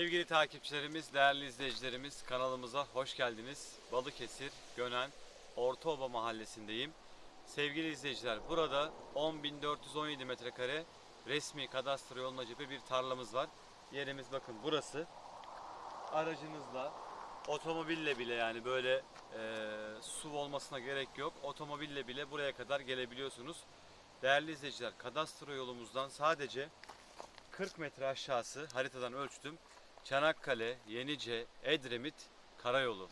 Sevgili takipçilerimiz, değerli izleyicilerimiz kanalımıza hoş geldiniz. Balıkesir, Gönen, Ortaoba mahallesindeyim. Sevgili izleyiciler burada 10.417 metrekare resmi kadastro yoluna cephe bir tarlamız var. Yerimiz bakın burası. Aracınızla, otomobille bile yani böyle e, su olmasına gerek yok. Otomobille bile buraya kadar gelebiliyorsunuz. Değerli izleyiciler kadastro yolumuzdan sadece 40 metre aşağısı haritadan ölçtüm. Çanakkale, Yenice, Edremit karayolu.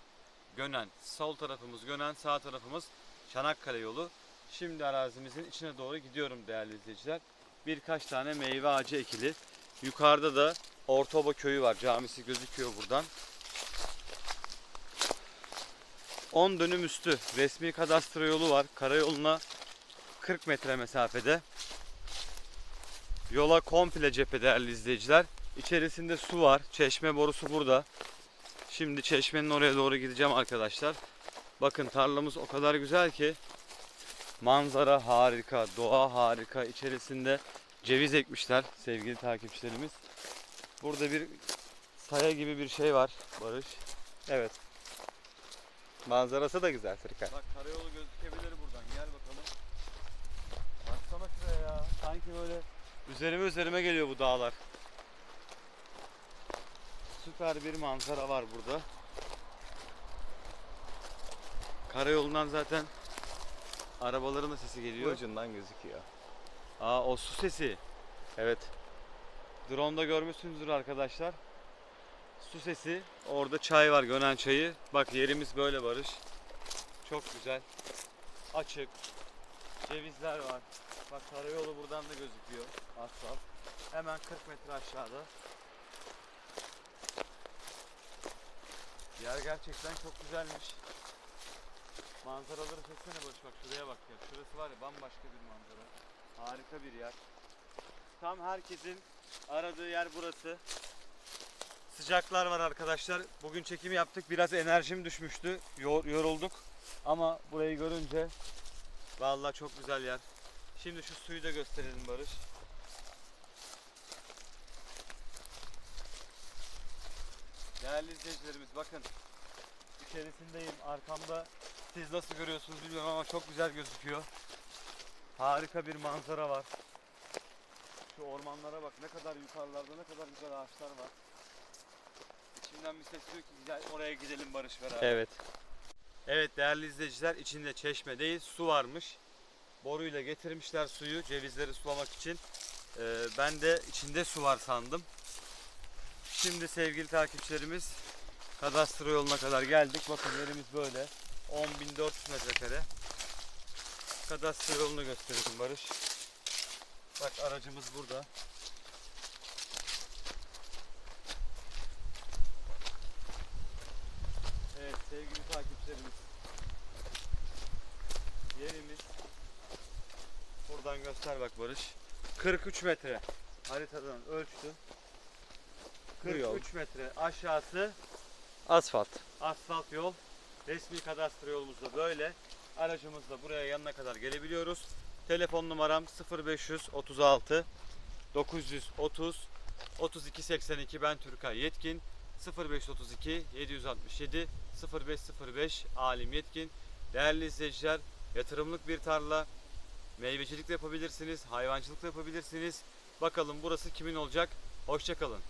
Gönen. Sol tarafımız Gönen, sağ tarafımız Çanakkale yolu. Şimdi arazimizin içine doğru gidiyorum değerli izleyiciler. Birkaç tane meyve ağacı ekili. Yukarıda da Ortaoba köyü var. Camisi gözüküyor buradan. 10 dönüm üstü resmi kadastro yolu var. Karayoluna 40 metre mesafede. Yola komple cephe değerli izleyiciler. İçerisinde su var. Çeşme borusu burada. Şimdi çeşmenin oraya doğru gideceğim arkadaşlar. Bakın tarlamız o kadar güzel ki manzara harika, doğa harika. İçerisinde ceviz ekmişler sevgili takipçilerimiz. Burada bir saya gibi bir şey var Barış. Evet. Manzarası da güzel Fırka. Bak karayolu gözükebilir buradan. Gel bakalım. Baksana şuraya ya. Sanki böyle üzerime üzerime geliyor bu dağlar. Süper bir manzara var burada. Karayolundan zaten arabaların da sesi geliyor. Ucundan gözüküyor. Aa o su sesi. Evet. Drone'da görmüşsünüzdür arkadaşlar. Su sesi. Orada çay var, Gönen çayı. Bak yerimiz böyle Barış. Çok güzel. Açık. Cevizler var. Bak karayolu buradan da gözüküyor. Asfalt. Hemen 40 metre aşağıda. Yer gerçekten çok güzelmiş. Manzaraları seçsene Barış bak şuraya bak ya. Şurası var ya bambaşka bir manzara. Harika bir yer. Tam herkesin aradığı yer burası. Sıcaklar var arkadaşlar. Bugün çekimi yaptık. Biraz enerjim düşmüştü. Yor- yorulduk. Ama burayı görünce vallahi çok güzel yer. Şimdi şu suyu da gösterelim Barış. Değerli izleyicilerimiz bakın. İçerisindeyim. Arkamda siz nasıl görüyorsunuz bilmiyorum ama çok güzel gözüküyor. Harika bir manzara var. Şu ormanlara bak ne kadar yukarılarda ne kadar güzel ağaçlar var. İçimden bir ses diyor ki gel oraya gidelim Barış beraber. Evet. Evet değerli izleyiciler içinde çeşme değil su varmış. Boruyla getirmişler suyu cevizleri sulamak için. Ee, ben de içinde su var sandım. Şimdi sevgili takipçilerimiz kadastro yoluna kadar geldik. Bakın yerimiz böyle. 10.400 metrekare. Kadastro yolunu gösterelim Barış. Bak aracımız burada. Evet sevgili takipçilerimiz. Yerimiz buradan göster bak Barış. 43 metre haritadan ölçtü. Bu yol. 43 metre aşağısı Asfalt. asfalt yol. Resmi kadastro yolumuz da böyle. Aracımızla buraya yanına kadar gelebiliyoruz. Telefon numaram 0536 930 3282 ben Türkay Yetkin 0532 767 0505 Alim Yetkin Değerli izleyiciler yatırımlık bir tarla meyvecilik de yapabilirsiniz hayvancılık da yapabilirsiniz bakalım burası kimin olacak hoşçakalın